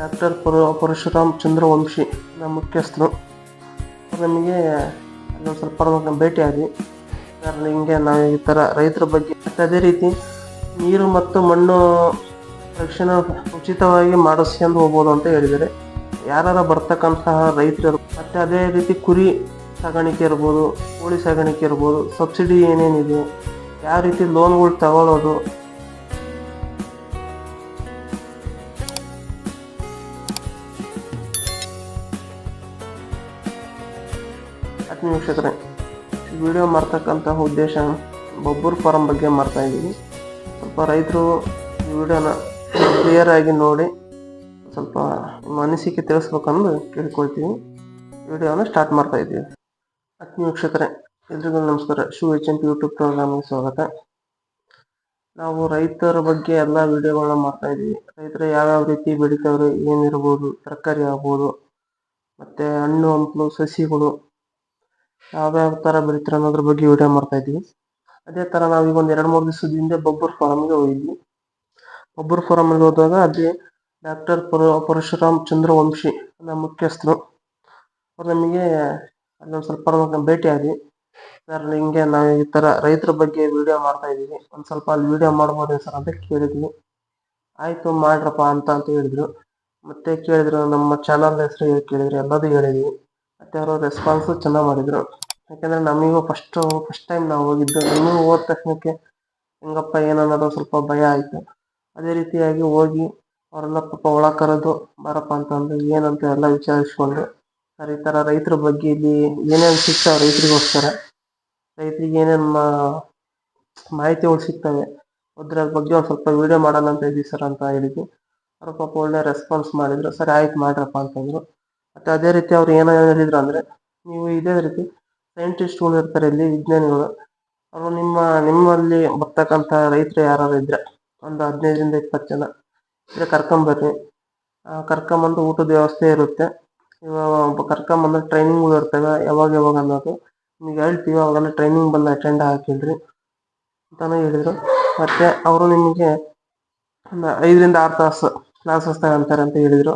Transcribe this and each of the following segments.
Doctor ಪರ ಪರಶುರಾಮ್ ಚಂದ್ರವಂಶಿ ನಮ್ಮ ಮುಖ್ಯಸ್ಥರು. ನಮಗೆ ಅಲ್ಲೊಂದು ಸ್ವಲ್ಪ ಭೇಟಿ ಆದ್ವಿ. ಸರ್ ಹಿಂಗೆ ನಾವು ಈ ಥರ ರೈತರ ಬಗ್ಗೆ ಮತ್ತು ಅದೇ ರೀತಿ ನೀರು ಮತ್ತು ಮಣ್ಣು ರಕ್ಷಣೆ ಉಚಿತವಾಗಿ ಮಾಡಿಸ್ಕೊಂಡು ಹೋಗ್ಬೋದು ಅಂತ ಹೇಳಿದ್ದಾರೆ. ಯಾರು ಬರ್ತಕ್ಕಂತಹ ರೈತರು ಮತ್ತು ಅದೇ ರೀತಿ ಕುರಿ ಸಾಗಾಣಿಕೆ ಇರ್ಬೋದು, ಕೋಳಿ ಸಾಗಾಣಿಕೆ ಇರ್ಬೋದು, ಸಬ್ಸಿಡಿ ಏನೇನಿದೆ, ಯಾವ ರೀತಿ ಲೋನ್ಗಳು ತಗೊಳ್ಳೋದು ವೀಕ್ಷಕರೇ, ವಿಡಿಯೋ ಮಾಡ್ತಕ್ಕಂತಹ ಉದ್ದೇಶ ಬೊಬ್ಬರ್ ಫಾರಮ್ ಬಗ್ಗೆ ಮಾಡ್ತಾ ಇದ್ದೀವಿ. ಸ್ವಲ್ಪ ರೈತರು ಈ ವಿಡಿಯೋನ ಕ್ಲಿಯರ್ ಆಗಿ ನೋಡಿ, ಸ್ವಲ್ಪ ಅನಿಸಿಕೆ ತಿಳಿಸ್ಬೇಕಂದು ಕೇಳ್ಕೊಳ್ತೀವಿ. ವಿಡಿಯೋನ ಸ್ಟಾರ್ಟ್ ಮಾಡ್ತಾ ಇದ್ದೀವಿ. ಆತ್ಮೀಯ ವೀಕ್ಷಕರೇ, ಎಲ್ರಿಗೂ ನಮಸ್ಕಾರ. Shiva H N P YouTube ಪ್ರೋಗ್ರಾಮ್ಗೆ ಸ್ವಾಗತ. ನಾವು ರೈತರ ಬಗ್ಗೆ ಎಲ್ಲ ವಿಡಿಯೋಗಳನ್ನ ಮಾಡ್ತಾ ಇದ್ದೀವಿ. ರೈತರು ಯಾವ್ಯಾವ ರೀತಿ ಬೆಳಿತಾವ್ರೆ, ಏನಿರ್ಬೋದು, ತರಕಾರಿ ಆಗ್ಬೋದು, ಮತ್ತು ಹಣ್ಣು, ಹಂಪಲು, ಸಸಿಗಳು ಯಾವ್ಯಾವ ತರ ಬೆಳಿತಾರೆ ಅನ್ನೋದ್ರ ಬಗ್ಗೆ ವಿಡಿಯೋ ಮಾಡ್ತಾ ಇದ್ವಿ ಅದೇ ತರ ನಾವು ಒಂದು ಎರಡು ಮೂರು ದಿವಸದ ಹಿಂದೆ ಬೊಬ್ಬರ್ ಫಾರಮ್ಗೆ ಹೋಗಿದ್ವಿ. ಬೊಬ್ಬರ್ ಫಾರಮ್ಗೆ ಹೋದಾಗ ಅಲ್ಲಿ ಡಾಕ್ಟರ್ ಪರಶುರಾಮ್ ಚಂದ್ರ ವಂಶಿ ನಮ್ಮ ಮುಖ್ಯಸ್ಥರು ಅವ್ರು ನಮಗೆ ಅಲ್ಲೊಂದು ಸ್ವಲ್ಪ ಭೇಟಿ ಆದ್ವಿ. ಸರ್, ಹಿಂಗೆ ನಾವು ಈ ಥರ ರೈತರ ಬಗ್ಗೆ ವಿಡಿಯೋ ಮಾಡ್ತಾ ಇದ್ದೀವಿ. ಒಂದು ಸ್ವಲ್ಪ ಅಲ್ಲಿ ವಿಡಿಯೋ ಮಾಡ್ಬೋದು ಸರ್ ಅಂತ ಕೇಳಿದ್ವಿ. ಆಯಿತು ಮಾಡ್ರಪ್ಪ ಅಂತ ಅಂತ ಹೇಳಿದ್ರು. ಮತ್ತೆ ಕೇಳಿದ್ರು, ನಮ್ಮ ಚಾನಲ್ ಹೆಸರು ಕೇಳಿದ್ರು ಎಲ್ಲದೂ ಹೇಳಿದ್ವಿ. ಮತ್ತೆ ಅವರು ರೆಸ್ಪಾನ್ಸು ಚೆನ್ನಾಗಿ ಮಾಡಿದ್ರು. ಯಾಕಂದ್ರೆ ನಮಗೂ ಫಸ್ಟು ಫಸ್ಟ್ ಟೈಮ್ ನಾವು ಹೋಗಿದ್ದು. ನಮಗೂ ಹೋದ ತಕ್ಷಣಕ್ಕೆ ಹೆಂಗಪ್ಪ ಏನನ್ನೋದು ಸ್ವಲ್ಪ ಭಯ ಆಯಿತು. ಅದೇ ರೀತಿಯಾಗಿ ಹೋಗಿ ಅವರೆಲ್ಲ ಪಾಪ ಒಳಗೆ ಕರೆದು, ಬಾರಪ್ಪ ಅಂತಂದು ಏನಂತ ಎಲ್ಲ ವಿಚಾರಿಸ್ಕೊಂಡು, ಸರ್, ಈ ಥರ ರೈತರ ಬಗ್ಗೆ ಇಲ್ಲಿ ಏನೇನು ಸಿಗ್ತಾವೆ ರೈತರಿಗೋಸ್ಕರ? ರೈತರಿಗೆ ಏನೇನು ಮಾಹಿತಿಗಳು ಸಿಗ್ತವೆ? ಅದ್ರ ಬಗ್ಗೆ ಒಂದು ಸ್ವಲ್ಪ ವಿಡಿಯೋ ಮಾಡೋಣ ಅಂತ ಇದ್ದೀವಿ ಸರ್ ಅಂತ ಹೇಳಿದ್ವಿ. ಅವ್ರ ಪಾಪ ಒಳ್ಳೆ ರೆಸ್ಪಾನ್ಸ್ ಮಾಡಿದ್ರು. ಸರಿ, ಆಯ್ತು ಮಾಡ್ರಪ್ಪ ಅಂತಂದ್ರು ಮತ್ತು ಅದೇ ರೀತಿ ಅವ್ರು ಏನೋ ಹೇಳಿದ್ರು ಅಂದರೆ ನೀವು ಇದೇ ರೀತಿ ಸೈಂಟಿಸ್ಟ್ಗಳು ಇರ್ತಾರೆ ಇಲ್ಲಿ ವಿಜ್ಞಾನಿಗಳು, ಅವರು ನಿಮ್ಮ, ನಿಮ್ಮಲ್ಲಿ ಬರ್ತಕ್ಕಂಥ ರೈತರು ಯಾರು ಇದ್ದರೆ ಒಂದು ಹದಿನೈದರಿಂದ ಇಪ್ಪತ್ತು ಜನ ಇದ್ರೆ ಕರ್ಕೊಂಬರ್ರಿ ಕರ್ಕೊಂಬಂದು ಊಟದ ವ್ಯವಸ್ಥೆ ಇರುತ್ತೆ. ಇವಾಗ ಕರ್ಕೊಂಬಂದು ಟ್ರೈನಿಂಗ್ಗಳು ಇರ್ತವೆ. ಯಾವಾಗ ಯಾವಾಗ ಅನ್ನೋದು ನಿಮ್ಗೆ ಹೇಳ್ತೀವಿ. ಅವಾಗೆಲ್ಲ ಟ್ರೈನಿಂಗ್ ಬಂದು ಅಟೆಂಡ್ ಹಾಕಿದ್ರಿ ಅಂತಲೂ ಹೇಳಿದರು. ಮತ್ತೆ ಅವರು ನಿಮಗೆ ಒಂದು ಐದರಿಂದ ಆರು ತಾಸು ಕ್ಲಾಸಸ್ ತಗೊಂತಾರೆ ಅಂತ ಹೇಳಿದ್ರು.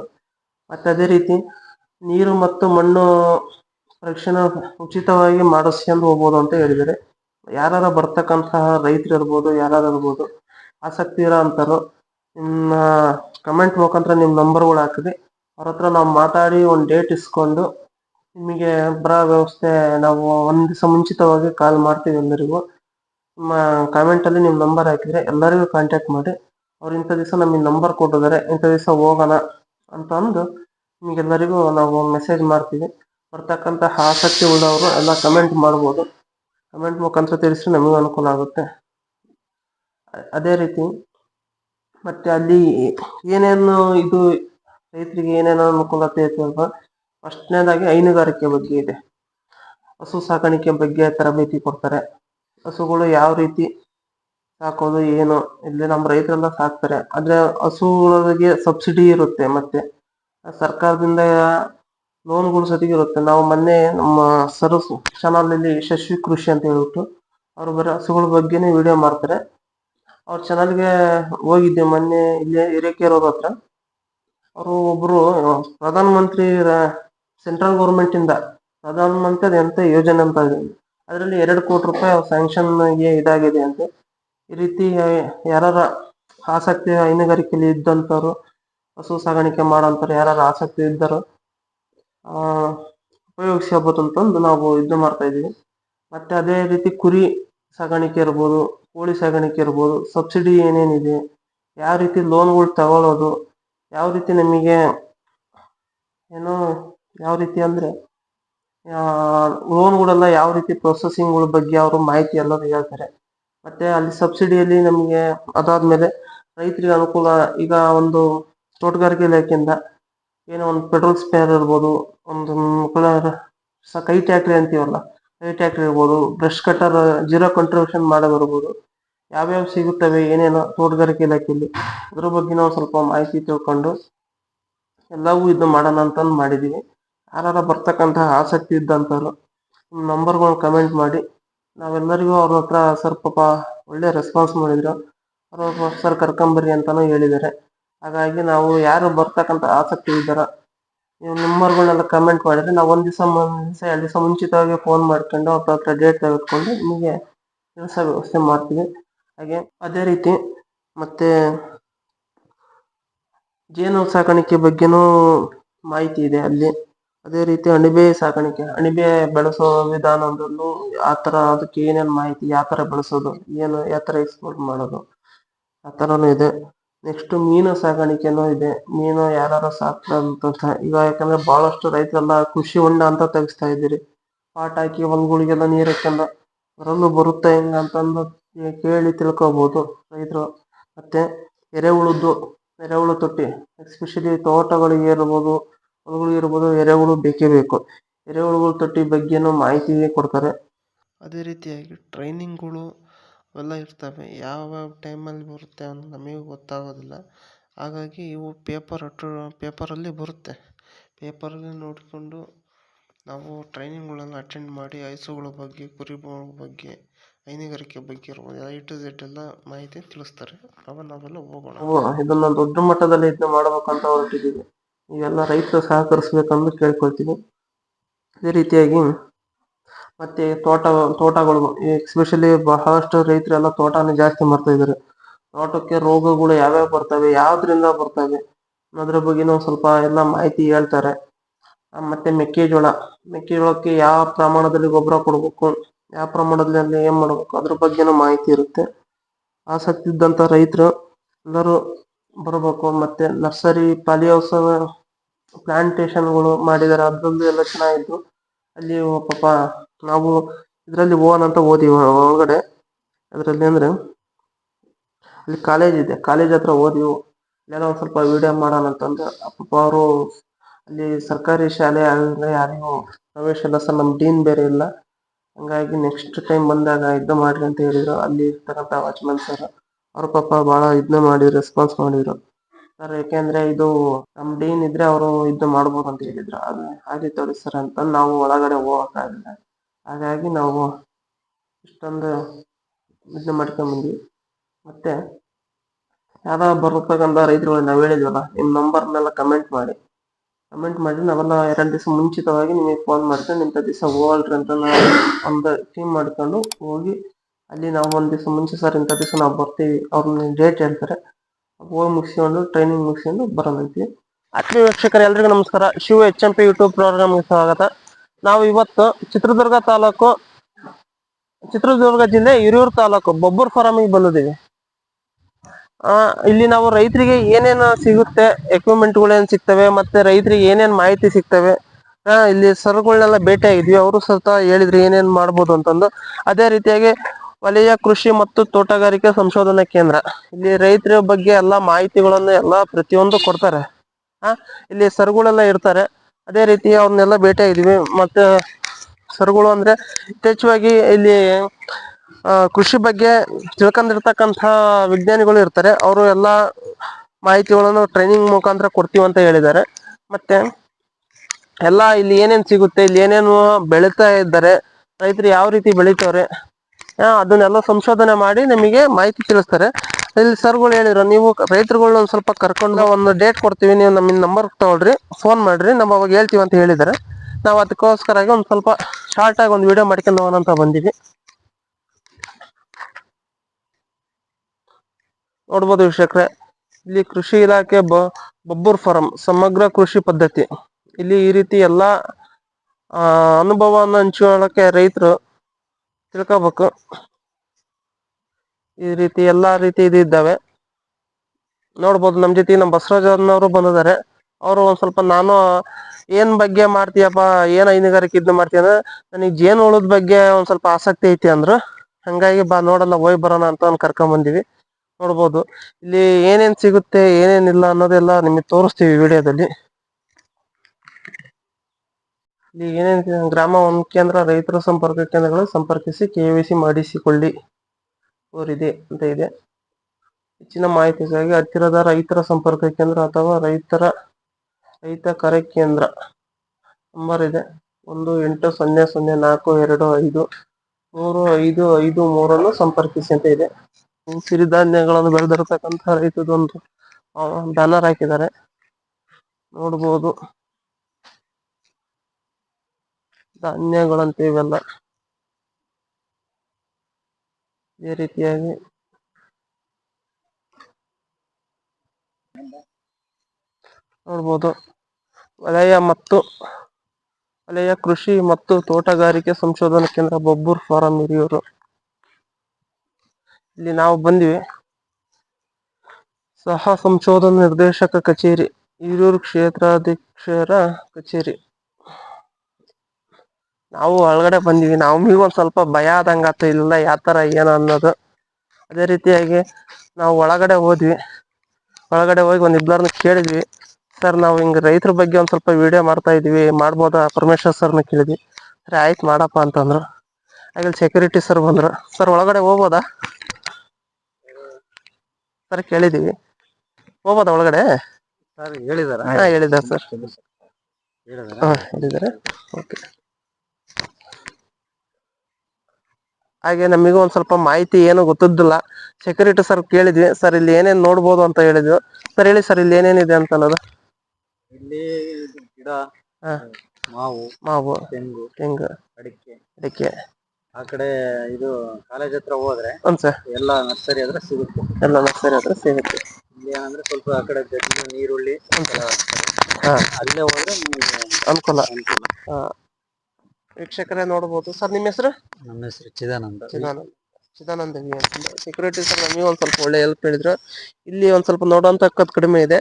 ಮತ್ತೆ ಅದೇ ರೀತಿ ನೀರು ಮತ್ತು ಮಣ್ಣು ರಕ್ಷಣೆ ಉಚಿತವಾಗಿ ಮಾಡಿಸ್ಕೊಂಡು ಹೋಗ್ಬೋದು ಅಂತ ಹೇಳಿದ್ದಾರೆ. ಯಾರು ಬರ್ತಕ್ಕಂತಹ ರೈತರು ಇರ್ಬೋದು ಯಾರು ಇರ್ಬೋದು, ಆಸಕ್ತಿ ಇರೋ ಅಂತಾರೋ ನಿಮ್ಮ ಕಮೆಂಟ್ ಮುಖಾಂತರ ನಿಮ್ಮ ನಂಬರ್ಗಳು ಹಾಕಿದೆ ಅವ್ರ ಹತ್ರ ನಾವು ಮಾತಾಡಿ ಒಂದು ಡೇಟ್ ಇಸ್ಕೊಂಡು ನಿಮಗೆ ಬರೋ ವ್ಯವಸ್ಥೆ ನಾವು ಒಂದು ದಿವಸ ಮುಂಚಿತವಾಗಿ ಕಾಲ್ ಮಾಡ್ತೀವಿ ಎಲ್ಲರಿಗೂ. ನಿಮ್ಮ ಕಾಮೆಂಟಲ್ಲಿ ನಿಮ್ಮ ನಂಬರ್ ಹಾಕಿದರೆ ಎಲ್ಲರಿಗೂ ಕಾಂಟ್ಯಾಕ್ಟ್ ಮಾಡಿ. ಅವ್ರು ಇಂಥ ದಿವಸ ನಮಗೆ ನಂಬರ್ ಕೊಟ್ಟಿದ್ದಾರೆ, ಇಂಥ ದಿವಸ ಹೋಗೋಣ ಅಂತ ಅಂದು ನಿಮಗೆಲ್ಲರಿಗೂ ನಾವು ಮೆಸೇಜ್ ಮಾಡ್ತೀವಿ. ಬರ್ತಕ್ಕಂಥ ಆಸಕ್ತಿ ಉಳ್ಳವರು ಎಲ್ಲ ಕಮೆಂಟ್ ಮಾಡ್ಬೋದು. ಕಮೆಂಟ್ ಮುಖಾಂತರ ತಿಳಿಸಿ ನಮಗೂ ಅನುಕೂಲ ಆಗುತ್ತೆ. ಅದೇ ರೀತಿ ಮತ್ತು ಅಲ್ಲಿ ಏನೇನು ಇದು ರೈತರಿಗೆ ಏನೇನು ಅನುಕೂಲತೆ ಐತೆ ಅಂತ ಫಸ್ಟ್ನೇದಾಗಿ ಹೈನುಗಾರಿಕೆ ಬಗ್ಗೆ ಇದೆ. ಹಸು ಸಾಕಾಣಿಕೆ ಬಗ್ಗೆ ತರಬೇತಿ ಕೊಡ್ತಾರೆ. ಹಸುಗಳು ಯಾವ ರೀತಿ ಸಾಕೋದು, ಏನು, ಇಲ್ಲಿ ನಮ್ಮ ರೈತರೆಲ್ಲ ಸಾಕ್ತಾರೆ. ಆದರೆ ಹಸುಗಳಿಗೆ ಸಬ್ಸಿಡಿ ಇರುತ್ತೆ ಮತ್ತೆ. ಸರ್ಕಾರದಿಂದ ಲೋನ್ಗಳು ಸತಿಗೆ ಇರುತ್ತೆ ನಾವು ಮೊನ್ನೆ ನಮ್ಮ ಸರ್ ಚಾನಲಲ್ಲಿ ಯಶಸ್ವಿ ಕೃಷಿ ಅಂತ ಹೇಳ್ಬಿಟ್ಟು ಅವ್ರು ಬರೀ ಹಸುಗಳ ಬಗ್ಗೆನೇ ವಿಡಿಯೋ ಮಾಡ್ತಾರೆ. ಅವ್ರ ಚಾನಲ್ಗೆ ಹೋಗಿದ್ದೆ ಮೊನ್ನೆ ಇಲ್ಲಿ ಹಿರೇಕೆರೂರ್ ಹತ್ರ. ಅವರು ಒಬ್ಬರು ಪ್ರಧಾನ ಮಂತ್ರಿ ಸೆಂಟ್ರಲ್ ಗೌರ್ಮೆಂಟಿಂದ ಪ್ರಧಾನ ಮಂತ್ರಿ ಎಂತ ಯೋಜನೆ ಅಂತ ಅದರಲ್ಲಿ ಎರಡು ಕೋಟಿ ರೂಪಾಯಿ ಸ್ಯಾಂಕ್ಷನ್ಗೆ ಇದಾಗಿದೆ ಅಂತೆ. ಈ ರೀತಿ ಯಾರಾರ ಆಸಕ್ತಿ ಹೈನುಗಾರಿಕೆಯಲ್ಲಿ ಇದ್ದಂಥವ್ರು ಹಸು ಸಾಗಾಣಿಕೆ ಮಾಡೋಂಥವ್ರು ಯಾರು ಆಸಕ್ತಿ ಇದ್ದಾರೋ ಉಪಯೋಗಿಸ್ಕೋಬೋದು ಅಂತಂದು ನಾವು ಇದು ಮಾಡ್ತಾ ಇದೀವಿ ಮತ್ತೆ ಅದೇ ರೀತಿ ಕುರಿ ಸಾಗಾಣಿಕೆ ಇರ್ಬೋದು, ಕೋಳಿ ಸಾಗಾಣಿಕೆ ಇರ್ಬೋದು, ಸಬ್ಸಿಡಿ ಏನೇನಿದೆ, ಯಾವ ರೀತಿ ಲೋನ್ಗಳು ತಗೊಳ್ಳೋದು ಯಾವ ರೀತಿ ನಮಗೆ ಏನೋ ಯಾವ ರೀತಿ ಅಂದರೆ ಲೋನ್ಗಳೆಲ್ಲ ಯಾವ ರೀತಿ ಪ್ರೊಸೆಸಿಂಗ್ಗಳ ಬಗ್ಗೆ ಅವರು ಮಾಹಿತಿ ಎಲ್ಲರೂ ಹೇಳ್ತಾರೆ. ಮತ್ತೆ ಅಲ್ಲಿ ಸಬ್ಸಿಡಿಯಲ್ಲಿ ನಮಗೆ ಅದಾದ್ಮೇಲೆ ರೈತರಿಗೆ ಅನುಕೂಲ, ಈಗ ಒಂದು ತೋಟಗಾರಿಕೆ ಇಲಾಖೆಯಿಂದ ಏನೋ ಒಂದು ಪೆಟ್ರೋಲ್ ಸ್ಪೇರ್ ಇರ್ಬೋದು, ಒಂದು ಮುಕ್ಕಳರ ಕೈ ಟ್ಯಾಕ್ಟ್ರಿ ಅಂತೀವಲ್ಲ, ಕೈ ಟ್ಯಾಕ್ರಿ ಇರ್ಬೋದು ಬ್ರಷ್ ಕಟ್ಟರ್ ಜೀರೋ ಕಂಟ್ರಿಬ್ಯೂಷನ್ ಮಾಡೋದು ಇರ್ಬೋದು, ಯಾವ್ಯಾವ ಸಿಗುತ್ತವೆ, ಏನೇನೋ ತೋಟಗಾರಿಕೆ ಇಲಾಖೆಯಲ್ಲಿ, ಅದ್ರ ಬಗ್ಗೆ ನಾವು ಸ್ವಲ್ಪ ಮಾಹಿತಿ ತಿಳ್ಕೊಂಡು ಎಲ್ಲವೂ ಇದು ಮಾಡೋಣ ಅಂತಂದು ಮಾಡಿದ್ದೀವಿ ಯಾರು ಬರ್ತಕ್ಕಂತಹ ಆಸಕ್ತಿ ಇದ್ದಂಥವ್ರು ನಿಮ್ಮ ನಂಬರ್ಗಳು ಕಮೆಂಟ್ ಮಾಡಿ. ನಾವೆಲ್ಲರಿಗೂ ಅವ್ರ ಹತ್ರ ಸರ್ ಪಾಪ ಒಳ್ಳೆ ರೆಸ್ಪಾನ್ಸ್ ಮಾಡಿದ್ರು. ಅವರು ಸರ್ ಕರ್ಕೊಂಬರ್ರಿ ಅಂತಲೂ ಹೇಳಿದ್ದಾರೆ. ಹಾಗಾಗಿ ನಾವು ಯಾರು ಬರ್ತಕ್ಕಂತ ಆಸಕ್ತಿ ಇದ್ದಾರ ನೀವು ನಂಬರ್ಗಳನ್ನೆಲ್ಲ ಕಮೆಂಟ್ ಮಾಡಿದ್ರೆ ನಾವು ಒಂದು ದಿವಸ ದಿವಸ, ಎರಡು ದಿವಸ ಮುಂಚಿತವಾಗಿ ಫೋನ್ ಮಾಡ್ಕೊಂಡು ಅವ್ರ ಹತ್ರ ಡೇಟ್ ತೆಗೆದುಕೊಂಡು ನಿಮಗೆ ಕೆಲಸ ವ್ಯವಸ್ಥೆ ಮಾಡ್ತೀವಿ. ಹಾಗೆ ಅದೇ ರೀತಿ ಮತ್ತೆ ಜೇನು ಸಾಕಾಣಿಕೆ ಬಗ್ಗೆನೂ ಮಾಹಿತಿ ಇದೆ ಅಲ್ಲಿ. ಅದೇ ರೀತಿ ಅಣಿಬೆ ಸಾಕಾಣಿಕೆ, ಅಣಿಬೆ ಬೆಳೆಸೋ ಅಂದ್ರೂ ಆ ಥರ ಅದಕ್ಕೆ ಏನೇನು ಮಾಹಿತಿ, ಯಾವ ಥರ ಬೆಳೆಸೋದು, ಏನು, ಯಾವ ಥರ ಎಕ್ಸ್ಪೋರ್ಟ್ ಮಾಡೋದು, ಆ ಥರನೂ ಇದೆ. ನೆಕ್ಸ್ಟ್ ಮೀನು ಸಾಕಾಣಿಕೆನೂ ಇದೆ. ಮೀನು ಯಾರು ಸಾಕ್ತಾರಂತ ಈಗ ಯಾಕಂದ್ರೆ ಬಹಳಷ್ಟು ರೈತರೆಲ್ಲ ಕೃಷಿ ಹೊಂಡ ಅಂತ ತೆಗಿಸ್ತಾ ಇದ್ದೀರಿ. ಪಾಟ್ ಹಾಕಿ ಹೊಲಗಳಿಗೆಲ್ಲ ನೀರು ಹಾಕಂದ ಅದರಲ್ಲೂ ಬರುತ್ತೆ ಹೆಂಗ ಅಂತಂದು ಕೇಳಿ ತಿಳ್ಕೊಬಹುದು ರೈತರು. ಮತ್ತೆ ಎರೆಹುಳದ್ದು ಎರೆಹುಳು ತೊಟ್ಟಿ, ಎಸ್ಪೆಷಲಿ ತೋಟಗಳಿಗೆ ಇರ್ಬೋದು, ಹೊಲಗಳಿಗೆ ಇರ್ಬೋದು ಎರೆಹುಳು ಬೇಕೇ ಬೇಕು. ಎರೆಹುಳುಗಳ ತೊಟ್ಟಿ ಬಗ್ಗೆನೂ ಮಾಹಿತಿ ಕೊಡ್ತಾರೆ. ಅದೇ ರೀತಿಯಾಗಿ ಟ್ರೈನಿಂಗ್ಗಳು ಅವೆಲ್ಲ ಇರ್ತವೆ. ಯಾವ್ಯಾವ ಟೈಮಲ್ಲಿ ಬರುತ್ತೆ ಅಂತ ನಮಗೂ ಗೊತ್ತಾಗೋದಿಲ್ಲ. ಹಾಗಾಗಿ ಇವು ಪೇಪರ್ ಪೇಪರಲ್ಲಿ ಬರುತ್ತೆ. ಪೇಪರಲ್ಲಿ ನೋಡಿಕೊಂಡು ನಾವು ಟ್ರೈನಿಂಗ್ಗಳನ್ನು ಅಟೆಂಡ್ ಮಾಡಿ ಹಸುಗಳ ಬಗ್ಗೆ ಕುರಿಗಳ ಬಗ್ಗೆ, ಹೈನುಗಾರಿಕೆ ಬಗ್ಗೆ ಇರ್ಬೋದು ಎ ಟು ಝೆಡ್ ಎಲ್ಲ ಮಾಹಿತಿ ತಿಳಿಸ್ತಾರೆ. ಅವಾಗ ನಾವೆಲ್ಲ ಹೋಗೋಣ. ಇದನ್ನ ದೊಡ್ಡ ಮಟ್ಟದಲ್ಲಿ ಇದನ್ನ ಮಾಡಬೇಕಂತ ಹೊರಟಿದ್ದೀವಿ. ಇವೆಲ್ಲ ರೈತರು ಸಹಕರಿಸ್ಬೇಕಂದು ಕೇಳ್ಕೊಳ್ತೀನಿ ಅದೇ ರೀತಿಯಾಗಿ ಮತ್ತೆ ತೋಟ, ತೋಟಗಳು ಎಸ್ಪೆಷಲಿ ಬಹಳಷ್ಟು ರೈತರೆಲ್ಲ ತೋಟನ ಜಾಸ್ತಿ ಮಾಡ್ತಾ ಇದಾರೆ ತೋಟಕ್ಕೆ ರೋಗಗಳು ಯಾವ್ಯಾವ ಬರ್ತವೆ, ಯಾವ್ದ್ರಿಂದ ಬರ್ತವೆ ಅನ್ನೋದ್ರ ಬಗ್ಗೆನೂ ಸ್ವಲ್ಪ ಎಲ್ಲ ಮಾಹಿತಿ ಹೇಳ್ತಾರೆ. ಮತ್ತೆ ಮೆಕ್ಕೆಜೋಳ, ಮೆಕ್ಕೆಜೋಳಕ್ಕೆ ಯಾವ ಪ್ರಮಾಣದಲ್ಲಿ ಗೊಬ್ಬರ ಕೊಡಬೇಕು, ಯಾವ ಪ್ರಮಾಣದಲ್ಲಿ ಏನ್ ಮಾಡ್ಬೇಕು, ಅದ್ರ ಬಗ್ಗೆನೂ ಮಾಹಿತಿ ಇರುತ್ತೆ. ಆಸಕ್ತಿ ಇದ್ದಂತ ರೈತರು ಎಲ್ಲರೂ ಬರಬೇಕು, ಮತ್ತೆ ನರ್ಸರಿ ಹೌಸ್ ಪ್ಲಾಂಟೇಶನ್ಗಳು ಮಾಡಿದ್ದಾರೆ, ಅದರಲ್ಲೂ ಎಲ್ಲ ಚೆನ್ನಾಗಿತ್ತು ಅಲ್ಲಿ ಪಾಪ ನಾವು ಇದರಲ್ಲಿ ಹೋಗೋಣ ಅಂತ ಓದಿವಿ ಒಳಗಡೆ. ಅದರಲ್ಲಿ ಅಂದ್ರೆ ಅಲ್ಲಿ ಕಾಲೇಜ್ ಇದೆ. ಕಾಲೇಜ್ ಹತ್ರ ಹೋದಿವಿ. ಇಲ್ಲೆಲ್ಲ ಒಂದು ಸ್ವಲ್ಪ ವಿಡಿಯೋ ಮಾಡೋಣ ಅಂತಂದ್ರೆ ಅಪ್ಪ ಅವರು ಅಲ್ಲಿ ಸರ್ಕಾರಿ ಶಾಲೆ ಯಾರಿಗೂ ಪ್ರವೇಶ ಇಲ್ಲ ಸರ್. ನಮ್ ಡೀನ್ ಬೇರೆ ಇಲ್ಲ. ಹಂಗಾಗಿ ನೆಕ್ಸ್ಟ್ ಟೈಮ್ ಬಂದಾಗ ಇದು ಮಾಡ್ರಿ ಅಂತ ಹೇಳಿದ್ರು. ಅಲ್ಲಿ ಇರ್ತಕ್ಕಂಥ ವಾಚ್ಮನ್ ಸರ್ ಅವ್ರ ಪಾಪ ಬಹಳ ಇದನ್ನ ಮಾಡಿ ರೆಸ್ಪಾನ್ಸ್ ಮಾಡಿದ್ರು. ಸರ್ ಯಾಕೆಂದ್ರೆ ಇದು ನಮ್ಮ ಡೀನ್ ಇದ್ರೆ ಅವರು ಇದು ಮಾಡ್ಬೋದು ಅಂತ ಹೇಳಿದ್ರು. ಅದು ತೋರಿ ಸರ್ ಅಂತ ನಾವು ಒಳಗಡೆ ಹೋಗಕ್ಕಾಗಿಲ್ಲ. ಹಾಗಾಗಿ ನಾವು ಇಷ್ಟೊಂದು ಇದನ್ನ ಮಾಡ್ಕೊಂಬಂದ್ವಿ ಮತ್ತು ಯಾವ್ದಾದ್ರು ಬರ್ತಕ್ಕಂಥ ರೈತರುಗಳು ನಾವು ಹೇಳಿದ್ವಲ್ಲ ನಿಮ್ಮ ನಂಬರ್ನೆಲ್ಲ ಕಮೆಂಟ್ ಮಾಡಿ. ಕಮೆಂಟ್ ಮಾಡಿ ನಾವೆಲ್ಲ ಎರಡು ದಿವಸ ಮುಂಚಿತವಾಗಿ ನಿಮಗೆ ಫೋನ್ ಮಾಡ್ಕೊಂಡು ಇಂಥ ದಿವಸ ಹೋಗಲ್ರಿ ಅಂತ ನಾವು ಒಂದು ಟೀಮ್ ಮಾಡ್ಕೊಂಡು ಹೋಗಿ ಅಲ್ಲಿ ನಾವು ಒಂದು ದಿವಸ ಮುಂಚೆ ಸರ್ ಇಂಥ ದಿವಸ ನಾವು ಬರ್ತೀವಿ ಅವ್ರನ್ನ ಡೇಟ್ ಹೇಳ್ತಾರೆ. ಹೋಗಿ ಮುಗಿಸ್ಕೊಂಡು ಟ್ರೈನಿಂಗ್ ಮುಗಿಸ್ಕೊಂಡು ಬರೋಣಂತಿ ಆತ್ಮೀಯ ವೀಕ್ಷಕರ ಎಲ್ರಿಗೂ ನಮಸ್ಕಾರ. Shiva H M P YouTube ಪ್ರೋಗ್ರಾಮ್ಗೆ ಸ್ವಾಗತ. ನಾವು ಇವತ್ತು ಚಿತ್ರದುರ್ಗ ತಾಲೂಕು, ಚಿತ್ರದುರ್ಗ ಜಿಲ್ಲೆ ಹಿರಿಯೂರು ತಾಲೂಕು, ಬೊಬ್ಬರ್ ಫಾರಮಿಗೆ ಬಂದಿದ್ದೀವಿ. ಇಲ್ಲಿ ನಾವು ರೈತರಿಗೆ ಏನೇನು ಸಿಗುತ್ತೆ ಎಕ್ವಿಪ್ಮೆಂಟ್ ಏನ್ ಸಿಗ್ತವೆ, ಮತ್ತೆ ರೈತರಿಗೆ ಏನೇನು ಮಾಹಿತಿ ಸಿಗ್ತವೆ ಇಲ್ಲಿ ಸರ್ಗಳನ್ನೆಲ್ಲ ಭೇಟಿ ಆಗಿದ್ವಿ. ಅವರು ಸತ ಹೇಳಿದ್ರು ಏನೇನು ಮಾಡ್ಬೋದು ಅಂತಂದು. ಅದೇ ರೀತಿಯಾಗಿ ವಲಯ ಕೃಷಿ ಮತ್ತು ತೋಟಗಾರಿಕೆ ಸಂಶೋಧನಾ ಕೇಂದ್ರ. ಇಲ್ಲಿ ರೈತರ ಬಗ್ಗೆ ಎಲ್ಲ ಮಾಹಿತಿಗಳನ್ನು ಎಲ್ಲಾ ಪ್ರತಿಯೊಂದು ಕೊಡ್ತಾರೆ. ಇಲ್ಲಿ ಸರ್ಗಳೆಲ್ಲ ಇರ್ತಾರೆ ಅದೇ ರೀತಿ ಅವ್ರನ್ನೆಲ್ಲ ಭೇಟಿ ಮತ್ತು ಸರ್ಗಳು ಅಂದರೆ ಯಥೇಚ್ಛವಾಗಿ ಇಲ್ಲಿ ಕೃಷಿ ಬಗ್ಗೆ ತಿಳ್ಕೊಂಡಿರ್ತಕ್ಕಂಥ ವಿಜ್ಞಾನಿಗಳು ಇರ್ತಾರೆ. ಅವರು ಎಲ್ಲ ಮಾಹಿತಿಗಳನ್ನು ಟ್ರೈನಿಂಗ್ ಮುಖಾಂತರ ಕೊಡ್ತೀವಿ ಅಂತ ಹೇಳಿದ್ದಾರೆ. ಮತ್ತೆ ಎಲ್ಲ ಇಲ್ಲಿ ಏನೇನು ಸಿಗುತ್ತೆ, ಇಲ್ಲಿ ಏನೇನು ಬೆಳೀತಾ ಇದ್ದಾರೆ, ರೈತರು ಯಾವ ರೀತಿ ಬೆಳಿತವ್ರೆ ಅದನ್ನೆಲ್ಲ ಸಂಶೋಧನೆ ಮಾಡಿ ನಿಮಗೆ ಮಾಹಿತಿ ತಿಳಿಸ್ತಾರೆ. ಇಲ್ಲಿ ಸರ್ಗಳು ಹೇಳಿದ್ರು, ನೀವು ರೈತರುಗಳನ್ನ ಒಂದ್ ಸ್ವಲ್ಪ ಕರ್ಕೊಂಡು ಒಂದು ಡೇಟ್ ಕೊಡ್ತೀವಿ, ನೀವು ನಮ್ಮ ನಂಬರ್ ತಗೊಳ್ರಿ ಫೋನ್ ಮಾಡ್ರಿ ನಮ್ಮ ಅವಾಗ ಹೇಳ್ತೀವಿ ಅಂತ ಹೇಳಿದ್ದಾರೆ ನಾವು ಅದಕ್ಕೋಸ್ಕರ ಒಂದು ಸ್ವಲ್ಪ ಶಾರ್ಟ್ ಆಗಿ ಒಂದು ವಿಡಿಯೋ ಮಾಡ್ಕೊಂಡು ಹೋಗೋಣ ಅಂತ ಬಂದಿವಿ. ನೋಡ್ಬೋದು ವಿಷಯಕ್ರೆ ಇಲ್ಲಿ ಕೃಷಿ ಇಲಾಖೆ ಬೊಬ್ಬೂರ್ ಫಾರಂ, ಸಮಗ್ರ ಕೃಷಿ ಪದ್ಧತಿ. ಇಲ್ಲಿ ಈ ರೀತಿ ಎಲ್ಲಾ ಅನುಭವವನ್ನು ಹಂಚಿಕೊಳ್ಳಕ್ಕೆ ರೈತರು ತಿಳ್ಕೊಬೇಕು. ಈ ರೀತಿ ಎಲ್ಲಾ ರೀತಿ ಇದು ಇದ್ದಾವೆ. ನೋಡ್ಬೋದು ನಮ್ಮ ಜೊತೆ ನಮ್ಮ ಬಸವರಾಜ್ ಅನ್ನೋರು ಬಂದಿದ್ದಾರೆ. ಅವರು ಒಂದ್ ಸ್ವಲ್ಪ ನಾನು, ಏನ್ ಬಗ್ಗೆ ಮಾಡ್ತೀಯಪ್ಪ, ಏನ್ ಹೈನುಗಾರಿಕೆ ಇದ್ನ ಮಾಡ್ತೀಯ ಅಂದ್ರೆ, ನನಗೆ ಜೇನು ಹುಳದ ಬಗ್ಗೆ ಒಂದ್ ಸ್ವಲ್ಪ ಆಸಕ್ತಿ ಐತಿ ಅಂದ್ರು. ಹಂಗಾಗಿ ಬಾ ನೋಡಲ್ಲ, ಹೋಗಿ ಬರೋಣ ಅಂತ ಒಂದ್ ಕರ್ಕೊಂಡ್ ಬಂದಿವಿ. ನೋಡ್ಬೋದು. ಇಲ್ಲಿ ಏನೇನ್ ಸಿಗುತ್ತೆ ಏನೇನಿಲ್ಲ ಅನ್ನೋದೆಲ್ಲ ನಿಮಗೆ ತೋರಿಸ್ತೀವಿ ವಿಡಿಯೋದಲ್ಲಿ. ಇಲ್ಲಿ ಏನೇನು ಗ್ರಾಮ ಒನ್ ಕೇಂದ್ರ ರೈತರ ಸಂಪರ್ಕ ಕೇಂದ್ರಗಳು ಸಂಪರ್ಕಿಸಿ ಕೆ ಮಾಡಿಸಿಕೊಳ್ಳಿ. ಊರಿದೆ ಅಂತ ಇದೆ. ಹೆಚ್ಚಿನ ಮಾಹಿತಿಗಾಗಿ ಹತ್ತಿರದ ರೈತರ ಸಂಪರ್ಕ ಕೇಂದ್ರ ಅಥವಾ ರೈತರ, ರೈತ ಕರೆ ಕೇಂದ್ರ ನಂಬರ್ ಇದೆ. ಒಂದು ಎಂಟು ಸೊನ್ನೆ ಸೊನ್ನೆ ನಾಲ್ಕು ಎರಡು ಐದು ಮೂರು ಐದು ಐದು ಮೂರನ್ನು ಸಂಪರ್ಕಿಸಿ ಅಂತ ಇದೆ ಸಿರಿಧಾನ್ಯಗಳನ್ನು ಬೆಳೆದಿರತಕ್ಕಂತಹ ರೈತದೊಂದು ಬ್ಯಾನರ್ ಹಾಕಿದ್ದಾರೆ. ನೋಡ್ಬೋದು. ಧಾನ್ಯಗಳಂತೆ ಇವೆಲ್ಲ. ರೀತಿಯಾಗಿ. ನೋಡ್ಬೋದು. ವಲಯ ಮತ್ತು ವಲಯ ಕೃಷಿ ಮತ್ತು ತೋಟಗಾರಿಕೆ ಸಂಶೋಧನಾ ಕೇಂದ್ರ ಬೊಬ್ಬೂರ್ ಫಾರಂ ಹಿರಿಯೂರು. ಇಲ್ಲಿ ನಾವು ಬಂದಿವಿ. ಸಹ ಸಂಶೋಧನಾ ನಿರ್ದೇಶಕ ಕಚೇರಿ, ಹಿರಿಯೂರು ಕ್ಷೇತ್ರಾಧ್ಯಕ್ಷರ ಕಚೇರಿ. ನಾವು ಒಳಗಡೆ ಬಂದಿವಿ. ನಮಗೂ ಒಂದ್ ಸ್ವಲ್ಪ ಭಯ ಆದಂಗ ಆತ. ಇಲ್ಲ ಯಾವ ತರ ಏನು ಅನ್ನೋದು. ಅದೇ ರೀತಿಯಾಗಿ ನಾವು ಒಳಗಡೆ ಹೋದ್ವಿ. ಒಳಗಡೆ ಹೋಗಿ ಒಂದ್ ಇಬ್ಬರನ್ನ ಕೇಳಿದ್ವಿ. ಸರ್ ನಾವು ಹಿಂಗ್ ರೈತರ ಬಗ್ಗೆ ಒಂದ್ ಸ್ವಲ್ಪ ವಿಡಿಯೋ ಮಾಡ್ತಾ ಇದೀವಿ. ಮಾಡ್ಬೋದಾ? ಪರಮೇಶ್ವರ್ ಸರ್ನ ಕೇಳಿದ್ವಿ. ಸರಿ ಆಯ್ತು ಮಾಡಪ್ಪ ಅಂತಂದ್ರು. ಹಾಗೆ ಸೆಕ್ಯೂರಿಟಿ ಸರ್ ಬಂದ್ರು. ಸರ್ ಒಳಗಡೆ ಹೋಗ್ಬೋದಾ? ಸರ್ ಕೇಳಿದೀವಿ. ಹೋಗ್ಬೋದಾ ಒಳಗಡೆ? ಸರ್ ಹೇಳಿದಾರ. ಹೇಳಿದಾರೆ ಸರ್. ಹೇಳಿದಾರ. ಓಕೆ. ಹಾಗೆ ನಮಗೂ ಒಂದ್ ಸ್ವಲ್ಪ ಮಾಹಿತಿ ಏನು ಗೊತ್ತಿದ್ದಿಲ್ಲ. ಸೆಕ್ಯೂರಿಟಿ ಸರ್ ಕೇಳಿದ್ವಿ ಸರ್ ಇಲ್ಲಿ ಏನೇನ್ ನೋಡ್ಬೋದು ಅಂತ ಹೇಳಿದ್ವಿ ಸರ್ ಹೇಳಿ ಸರ್ ಇಲ್ಲಿ ಏನೇನಿದೆ ಅಂತ ಅನ್ನೋದು. ಇಲ್ಲಿ ಗಿಡ ಹಾ. ಮಾವು ಮಾವು ತೆಂಗು ತೆಂಗು ಅಡಿಕೆ. ಅಡಿಕೆ. ಆ ಕಡೆ ಇದು ಕಾಲೇಜ್ ಹತ್ರ ಹೋದ್ರೆ ಸರ್ ಎಲ್ಲ ನರ್ಸರಿ ಹತ್ರ ಸಿಗುತ್ತೆ. ಎಲ್ಲ ನರ್ಸರಿ ಹತ್ರ ಸಿಗುತ್ತೆ. ಇಲ್ಲಿ ಏನಂದ್ರೆ ಸ್ವಲ್ಪ ಆ ಕಡೆ ನೀರುಳ್ಳಿ ಎಲ್ಲ ಹಾ. ಅಲ್ಲೇ ಹೋದ್ರೆ ನಿಮ್ಗೆ ಅನುಕೂಲ. ಅನುಕೂಲ. ಹಾ. ವೀಕ್ಷಕರೇ ನೋಡಬಹುದು ಸರ್ ನಿಮ್ಮ ಹೆಸರು? ನನ್ನ ಹೆಸರು Chidananda. Chidanand. Chidananda V security sir ನಮಗೆ ಒಂದ್ ಸ್ವಲ್ಪ ಒಳ್ಳೆ ಹೆಲ್ಪ್ ಹೇಳಿದ್ರು. ಇಲ್ಲಿ ಒಂದ್ ಸ್ವಲ್ಪ ನೋಡುವಂತಕ್ಕದ್ ಕಡಿಮೆ ಇದೆ.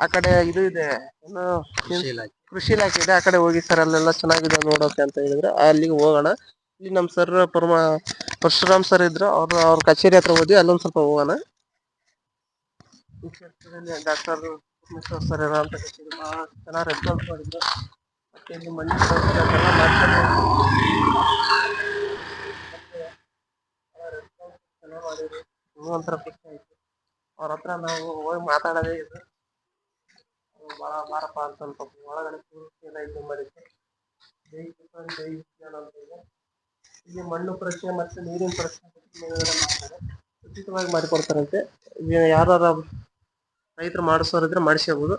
ಆ ಕಡೆ ಇದು ಇದೆ. ಏನು? ಕೃಷಿ ಇಲಾಖೆ. ಕೃಷಿ ಇಲಾಖೆ ಇದೆ. ಆ ಕಡೆ ಹೋಗಿ ಸರ್ ಅಲ್ಲೆಲ್ಲ ಚೆನ್ನಾಗಿದೆ ನೋಡೋಕೆ ಅಂತ ಹೇಳಿದ್ರು. ಅಲ್ಲಿಗೆ ಹೋಗೋಣ. ಇಲ್ಲಿ ನಮ್ ಸರ್ ಪರಮ ಪರಶುರಾಮ್ ಸರ್ ಇದ್ರು. ಅವ್ರ ಅವ್ರ ಕಚೇರಿ ಹತ್ರ ಹೋದ್ವಿ. ಅಲ್ಲೊಂದ್ ಸ್ವಲ್ಪ ಹೋಗೋಣ. ಡಾಕ್ಟರ್ ಸರ್ ಇರೋ ಅಂತ ಕಚೇರಿ ಚೆನ್ನಾಗಿ ರೆಸ್ಪಾನ್ಸ್ ಮಾಡಿದ್ರು. ಮತ್ತೆ ಇನ್ನೂ ಒಂಥರ ಖುಷಿ ಆಯ್ತು. ಅವ್ರ ಹತ್ರ ನಾವು ಹೋಗಿ ಮಾತಾಡೋದೇ ಇದು ಭಾಳ ಬಾರಪ್ಪ ಅಂತ ಸ್ವಲ್ಪ ಒಳಗಡೆ ಕೂರಿಸಿ ಎಲ್ಲ ಇದು ಮಾಡಿದ್ದೆ ಜೈ ಕಿಸಾನ್, ಜೈ ವಿಜ್ಞಾನ ಅಂತ ಇದೆ. ಇಲ್ಲಿ ಮಣ್ಣು ಪರೀಕ್ಷೆ ಮತ್ತು ನೀರಿನ ಪರೀಕ್ಷೆ ಮಾಡ್ತಾರೆ ಉಚಿತವಾಗಿ ಮಾಡಿಕೊಡ್ತಾರಂತೆ. ಯಾರು ರೈತರು ಮಾಡಿಸೋರಿದ್ರೆ ಮಾಡಿಸ್ಕೋಬೋದು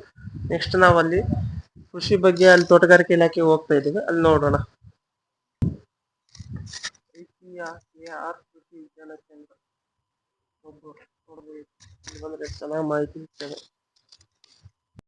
ನೆಕ್ಸ್ಟ್ ನಾವು ಅಲ್ಲಿ ಕೃಷಿ ಬಗ್ಗೆ ಅಲ್ಲಿ ತೋಟಗಾರಿಕೆ ಇಲಾಖೆಗೆ ಹೋಗ್ತಾ ಇದ್ದೀವಿ ಅಲ್ಲಿ ನೋಡೋಣ. ಕೃಷಿ ವಿಜ್ಞಾನ ಕೇಂದ್ರ. ಒಬ್ಬರು ಬಂದ್ರೆ ಚೆನ್ನಾಗಿ ಮಾಹಿತಿ ಸಿಗ್ತದೆ.